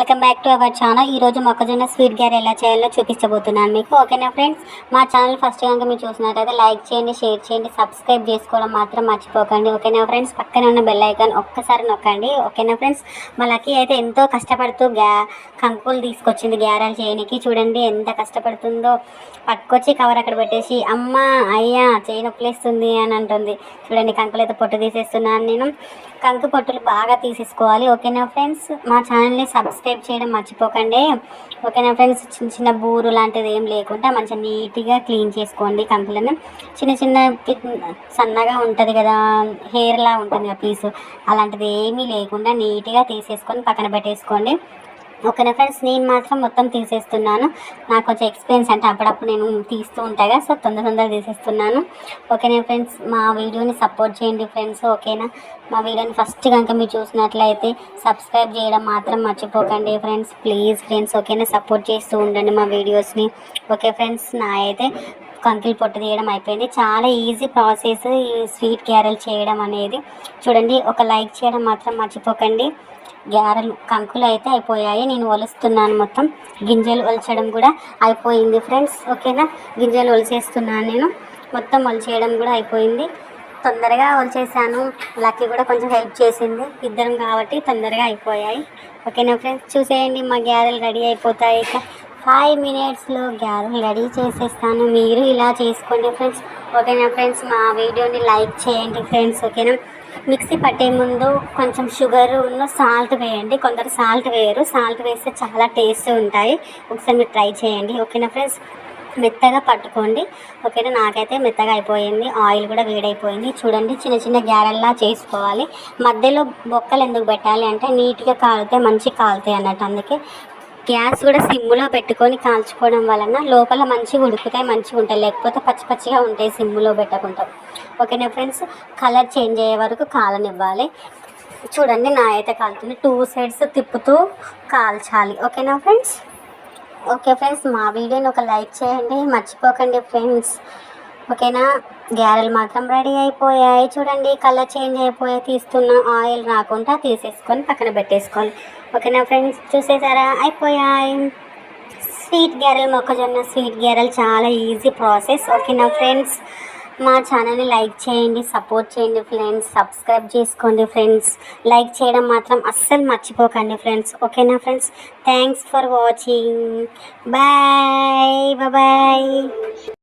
Welcome back to our channel ఈరోజు మొక్కజొన్న sweet గారు ఎలా చేయాలో చూపించబోతున్నాను మీకు. ఓకేనా ఫ్రెండ్స్ మా ఛానల్ ఫస్ట్ కనుక మీరు చూసినట్టయితే లైక్ చేయండి షేర్ చేయండి సబ్స్క్రైబ్ చేసుకోవడం మాత్రం మర్చిపోకండి. ఓకేనా ఫ్రెండ్స్ పక్కన ఉన్న బెల్ ఐకాన్ ఒక్కసారి నొక్కండి. ఓకేనా ఫ్రెండ్స్ మా లక్కీ అయితే ఎంతో కష్టపడుతూ గ్యా కంకులు తీసుకొచ్చింది గ్యారాలు చేయడానికి చూడండి ఎంత కష్టపడుతుందో. పట్టుకొచ్చి కవర్ అక్కడ పెట్టేసి అమ్మ అయ్యా చేయి నొప్పిలేస్తుంది అని అంటుంది. చూడండి కంకులు అయితే పొట్టు తీసేస్తున్నాను నేను. కంకు పొట్టులు బాగా తీసేసుకోవాలి. ఓకేనా ఫ్రెండ్స్ మా ఛానల్ని సబ్స్క్రైబ్ చేయడం మర్చిపోకండి. ఓకేనా ఫ్రెండ్స్? చిన్న చిన్న బూరు లాంటిది ఏం లేకుండా మంచిగా నీట్గా క్లీన్ చేసుకోండి కంకులను. చిన్న చిన్న సన్నగా ఉంటుంది కదా హెయిర్లా ఉంటుంది కదా పీసు. అలాంటిది ఏమీ లేకుండా నీట్గా తీసేసుకొని పక్కన పెట్టేసుకోండి. ఓకేనా ఫ్రెండ్స్ నేను మాత్రం మొత్తం తీసేస్తున్నాను. నాకు కొంచెం ఎక్స్పీరియన్స్ అంటే అప్పుడప్పుడు నేను తీస్తూ ఉంటాగా సో తొందర తొందరగా తీసేస్తున్నాను. ఓకేనా ఫ్రెండ్స్ మా వీడియోని సపోర్ట్ చేయండి ఫ్రెండ్స్ ఓకేనా మా వీడియోని ఫస్ట్ కనుక మీరు చూసినట్లయితే సబ్స్క్రైబ్ చేయడం మాత్రం మర్చిపోకండి ఫ్రెండ్స్ ప్లీజ్ ఫ్రెండ్స్ ఓకేనా సపోర్ట్ చేస్తూ ఉండండి మా వీడియోస్ని. ఓకే ఫ్రెండ్స్ నా అయితే కంకిలు పొట్టు తీయడం అయిపోయింది. చాలా ఈజీ ప్రాసెస్ ఈ స్వీట్ గ్యారెల్ చేయడం అనేది. చూడండి ఒక లైక్ చేయడం మాత్రం మర్చిపోకండి. గ్యారెలు కంకులు అయితే అయిపోయాయి. నేను ఒలుస్తున్నాను మొత్తం. గింజలు ఒలచడం కూడా అయిపోయింది ఫ్రెండ్స్ ఓకేనా? గింజలు ఒలిచేస్తున్నాను నేను. మొత్తం ఒలిచేయడం కూడా అయిపోయింది. తొందరగా ఒలిచేసాను. లక్కీ కూడా కొంచెం హెల్ప్ చేసింది. ఇద్దరం కాబట్టి తొందరగా అయిపోయాయి. ఓకేనా ఫ్రెండ్స్ చూసేయండి మా గ్యారెలు రెడీ అయిపోతాయి. ఇక ఫైవ్ మినిట్స్లో గ్యారెలు రెడీ చేసేస్తాను. మీరు ఇలా చేసుకోండి ఫ్రెండ్స్. ఓకేనా ఫ్రెండ్స్? మా వీడియోని లైక్ చేయండి ఫ్రెండ్స్ ఓకేనా? మిక్సీ పట్టే ముందు కొంచెం షుగర్ ఉన్న సాల్ట్ వేయండి. కొందరు సాల్ట్ వేయరు. సాల్ట్ వేస్తే చాలా టేస్ట్ ఉంటాయి. ఒకసారి మీరు ట్రై చేయండి. ఓకేనా ఫ్రెండ్స్? మెత్తగా పట్టుకోండి. ఓకేనా? నాకైతే మెత్తగా అయిపోయింది. ఆయిల్ కూడా వేడైపోయింది. చూడండి చిన్న చిన్న గ్యారెల్లా చేసుకోవాలి. మధ్యలో బొక్కలు ఎందుకు పెట్టాలి అంటే నీట్గా కాలితే మంచి కాలుతాయి అన్నట్టు. అందుకే గ్యాస్ కూడా సిమ్ములో పెట్టుకొని కాల్చుకోవడం వలన లోపల మంచిగా ఉడుకుతాయి మంచిగా ఉంటాయి. లేకపోతే పచ్చి పచ్చిగా ఉంటాయి సిమ్ములో పెట్టకుండా. ఓకేనా ఫ్రెండ్స్? కలర్ చేంజ్ అయ్యే వరకు కాలనివ్వాలి. చూడండి నా అయితే కాలుతుంది. టూ సైడ్స్ తిప్పుతూ కాల్చాలి. ఓకేనా ఫ్రెండ్స్? ఓకే ఫ్రెండ్స్ మా వీడియోని ఒక లైక్ చేయండి. మర్చిపోకండి ఫ్రెండ్స్. ఓకేనా? గ్యారెలు మాత్రం రెడీ అయిపోయాయి. చూడండి కలర్ చేంజ్ అయిపోయాయి తీస్తున్న ఆయిల్ రాకుండా తీసేసుకొని పక్కన పెట్టేసుకోవాలి. ఓకేనా ఫ్రెండ్స్? చూసేసారా? అయిపోయాయి. స్వీట్ గ్యారెలు మొక్కజొన్న స్వీట్ గ్యారెలు చాలా ఈజీ ప్రాసెస్. ఓకేనా ఫ్రెండ్స్? మా ఛానల్ని లైక్ చేయండి సపోర్ట్ చేయండి ఫ్రెండ్స్. సబ్స్క్రైబ్ చేసుకోండి ఫ్రెండ్స్. లైక్ చేయడం మాత్రం అస్సలు మర్చిపోకండి ఫ్రెండ్స్. ఓకేనా friends? Thanks for watching. Bye bye.